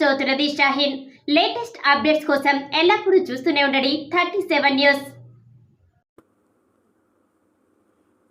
చౌతురది Shaheen. Latest updates కోసం ఎల్లప్పుడూ చూస్తూనే ఉండండి థర్టీ సెవెన్ న్యూస్.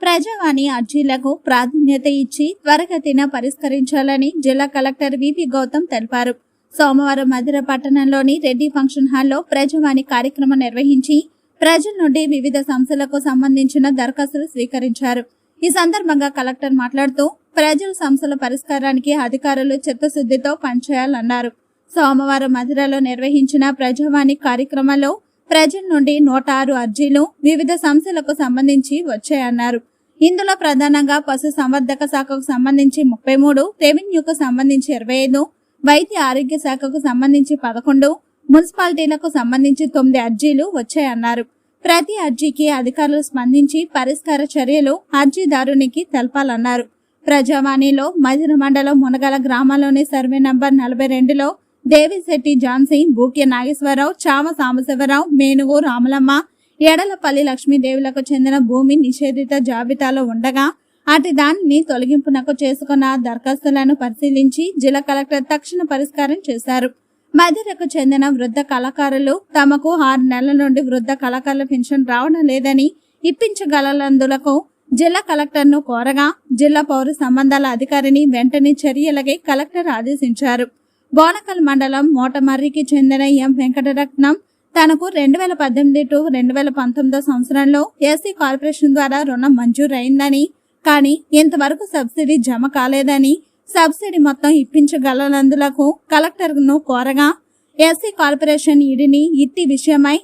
ప్రజావాణి అర్జీలకు ప్రాధాన్యత ఇచ్చి త్వరగతిన పరిష్కరించాలని జిల్లా కలెక్టర్ విపి గౌతమ్ తెలిపారు. సోమవారం మధుర పట్టణంలోని రెడ్డి ఫంక్షన్ హాల్లో ప్రజావాణి కార్యక్రమం నిర్వహించి ప్రజల నుండి వివిధ సంస్థలకు సంబంధించిన దరఖాస్తులు స్వీకరించారు. ఈ సందర్భంగా కలెక్టర్ మాట్లాడుతూ ప్రజల సమస్యల పరిష్కారానికి అధికారులు చిత్తశుద్ధితో పనిచేయాలన్నారు. సోమవారం మధురలో నిర్వహించిన ప్రజావాణి కార్యక్రమంలో ప్రజల నుండి నూట ఆరు అర్జీలు వివిధ సంస్థలకు సంబంధించి వచ్చాయన్నారు. ఇందులో ప్రధానంగా పశు సంవర్ధక శాఖకు సంబంధించి ముప్పై మూడు రెవెన్యూకు సంబంధించి ఇరవై ఐదు వైద్య ఆరోగ్య శాఖకు సంబంధించి పదకొండు మున్సిపాలిటీలకు సంబంధించి తొమ్మిది అర్జీలు వచ్చాయన్నారు. ప్రతి అర్జీకి అధికారులు స్పందించి పరిష్కార చర్యలు అర్జీదారునికి తెలపాలన్నారు. ప్రజావాణిలో మధిర మండలం మునగల గ్రామంలోని సర్వే నంబర్ నలభై రెండులో దేవిశెట్టి జాన్సీ బూక్య నాగేశ్వరరావు చామ సాంబశివరావు మేనుగు రామలమ్మ ఎడలపల్లి లక్ష్మీదేవులకు చెందిన భూమి నిషేధిత జాబితాలో ఉండగా అటు దానిని తొలగింపునకు చేసుకున్న దరఖాస్తులను పరిశీలించి జిల్లా కలెక్టర్ తక్షణ పరిష్కారం చేశారు. మధిరకు చెందిన వృద్ధ కళాకారులు తమకు ఆరు నెలల నుండి వృద్ధ కళాకారుల పెన్షన్ రావడం లేదని ఇప్పించగలందులకు జిల్లా కలెక్టర్ను కోరగా జిల్లా పౌర సంబంధాల అధికారిని వెంటనే చర్యలకై కలెక్టర్ ఆదేశించారు. బోనకల్ మండలం మోటమర్రికి చెందిన ఎం వెంకటరత్నం తనకు రెండు వేల పద్దెనిమిది టు రెండు వేల పంతొమ్మిదో సంవత్సరంలో ఎస్సీ కార్పొరేషన్ ద్వారా రుణం మంజూరైందని కానీ ఇంతవరకు సబ్సిడీ జమ కాలేదని సబ్సిడీ మొత్తం ఇప్పించగలనందులకు కలెక్టర్ను కోరగా ఎస్సీ కార్పొరేషన్ ఇడిని ఇట్టి విషయమై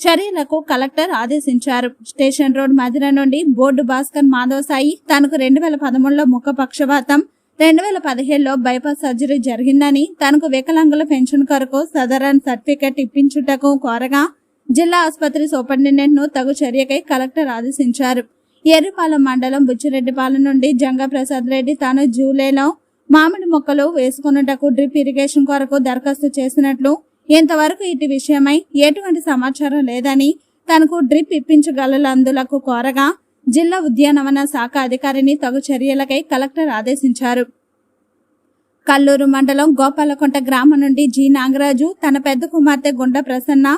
చర్యలకు కలెక్టర్ ఆదేశించారు. స్టేషన్ రోడ్ మధిర నుండి బోర్డు భాస్కర్ మాధవ్ సాయి తనకు రెండు వేల పదమూడులో ముఖ పక్షవాతం రెండు వేల పదిహేడులో బైపాస్ సర్జరీ జరిగిందని తనకు వికలాంగుల పెన్షన్ కొరకు సదరన్ సర్టిఫికెట్ ఇప్పించుటకు కోరగా జిల్లా ఆసుపత్రి సూపరింటెండెంట్ను తగు చర్యకై కలెక్టర్ ఆదేశించారు. ఎర్రిపాలెం మండలం బుచ్చిరెడ్డిపాలెం నుండి జంగప్రసాద్ రెడ్డి తాను జూలైలో మామిడి మొక్కలు వేసుకున్నటకు డ్రిప్ ఇరిగేషన్ కొరకు దరఖాస్తు చేసినట్లు ఇంతవరకు ఇటు విషయమై ఎటువంటి సమాచారం లేదని తనకు డ్రిప్ ఇప్పించగలందులకు కోరగా జిల్లా ఉద్యానవన శాఖ అధికారిని తగు చర్యలకై కలెక్టర్ ఆదేశించారు. కల్లూరు మండలం గోపాలకొంట గ్రామం నుండి జి. నాగరాజు తన పెద్ద కుమార్తె గుండ ప్రసన్న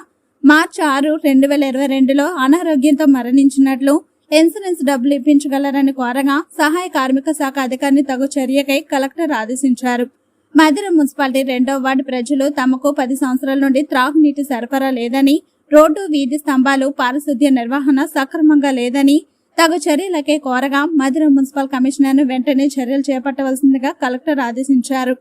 మార్చి ఆరు రెండు వేల ఇరవై రెండులో అనారోగ్యంతో మరణించినట్లు ఇన్సూరెన్స్ డబ్బులు ఇప్పించగలరని కోరగా సహాయ కార్మిక శాఖ అధికారిని తగు చర్యకై కలెక్టర్ ఆదేశించారు. మధుర మున్సిపాలిటీ రెండో వార్డు ప్రజలు తమకు పది సంవత్సరాల నుండి త్రాగునీటి సరఫరా లేదని రోడ్డు వీధి స్తంభాలు పారిశుద్ధ్య నిర్వహణ సక్రమంగా లేదని తగు చర్యలకే కోరగా మధుర మున్సిపల్ కమిషనర్ వెంటనే చర్యలు చేపట్టవలసిందిగా కలెక్టర్ ఆదేశించారు.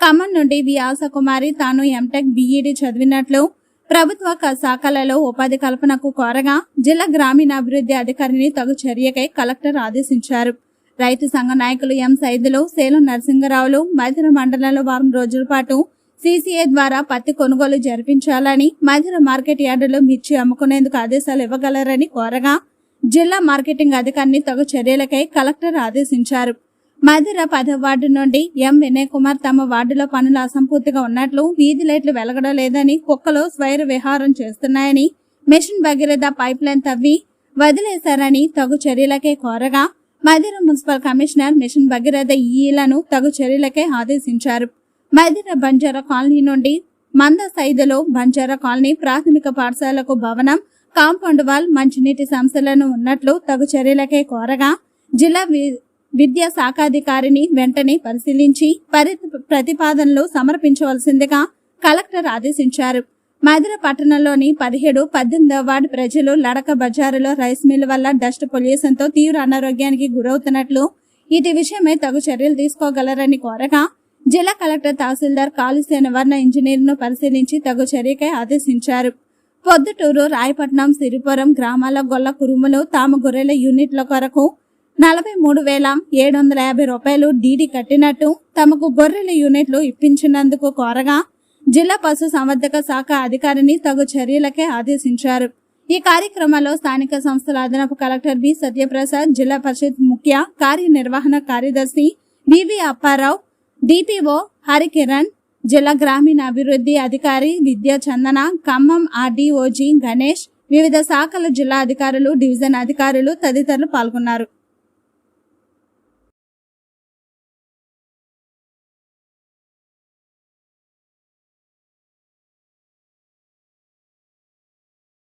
ఖమ్మం నుండి వి. ఆశాకుమారి తాను ఎంటెక్ బీఈడి చదివినట్లు ప్రభుత్వ క- శాఖలలో ఉపాధి కల్పనకు కోరగా జిల్లా గ్రామీణాభివృద్ధి అధికారిని తగు చర్యకై కలెక్టర్ ఆదేశించారు. రైతు సంఘ నాయకులు ఎం సైదులు సేలం నరసింగరావులు మధిర మండలంలో వారం రోజుల పాటు సీసీఏ ద్వారా పత్తి కొనుగోలు జరిపించాలని మధిర మార్కెట్ యార్డులో మిర్చి అమ్ముకునేందుకు ఆదేశాలు ఇవ్వగలరని కోరగా జిల్లా మార్కెటింగ్ అధికారిని తగు చర్యలకై కలెక్టర్ ఆదేశించారు. మధిర పదవ వార్డు నుండి ఎం వినయ్ కుమార్ తమ వార్డులో పనులు అసంపూర్తిగా ఉన్నట్లు వీధి లైట్లు వెలగడం లేదని కుక్కలు స్వైర విహారం చేస్తున్నాయని మిషన్ భగీరథ పైప్ లైన్ తవ్వి వదిలేశారని తగు చర్యలకే కోరగా Madhira municipal commissioner mission Bhagiratha ఈలను తగు చర్యలకే ఆదేశించారు. మైదీర బంజారా కాలనీ నుండి మంద సైదులో బంజారా కాలనీ ప్రాథమిక పాఠశాలకు భవనం కాంపౌండ్ వాల్ మంచినీటి సమస్యలను ఉన్నట్లు తగు చర్యలకే కోరగా జిల్లా వి- విద్యా శాఖాధికారిని వెంటనే పరిశీలించి పరి ప్రతిపాదనలు సమర్పించవలసిందిగా కలెక్టర్ ఆదేశించారు. మధుర పట్టణంలోని పదిహేడు పద్దెనిమిదవ వార్డు ప్రజలు లడక బజారులో రైస్ మిల్ వల్ల డస్ట్ పొల్యూషన్తో తీవ్ర అనారోగ్యానికి గురవుతున్నట్లు ఇది విషయమై తగు చర్యలు తీసుకోగలరని కోరగా జిల్లా కలెక్టర్ తహసీల్దార్ కాలుసేన వర్ణ ఇంజనీర్ను పరిశీలించి తగు చర్యకై ఆదేశించారు. పొద్దుటూరు రాయపట్నం సిరిపురం గ్రామాల గొల్ల కురుములు తాము గొర్రెల యూనిట్ల కొరకు నలభై మూడు వేల ఏడు వందల యాభై రూపాయలు డీడీ కట్టినట్టు తమకు గొర్రెల యూనిట్లు ఇప్పించినందుకు కోరగా జిల్లా పశు సంవర్ధక శాఖ అధికారిని తగు చర్యలకే ఆదేశించారు. ఈ కార్యక్రమంలో స్థానిక సంస్థల అదనపు కలెక్టర్ బి సత్యప్రసాద్ జిల్లా పరిషత్ ముఖ్య కార్యనిర్వహణ కార్యదర్శి వివి అప్పారావు డిపిఓ హరికిరణ్ జిల్లా గ్రామీణ అభివృద్ధి అధికారి విద్యా చందన ఖమ్మం ఆర్డీఓజీ గణేష్ వివిధ శాఖల జిల్లా అధికారులు డివిజన్ అధికారులు తదితరులు పాల్గొన్నారు.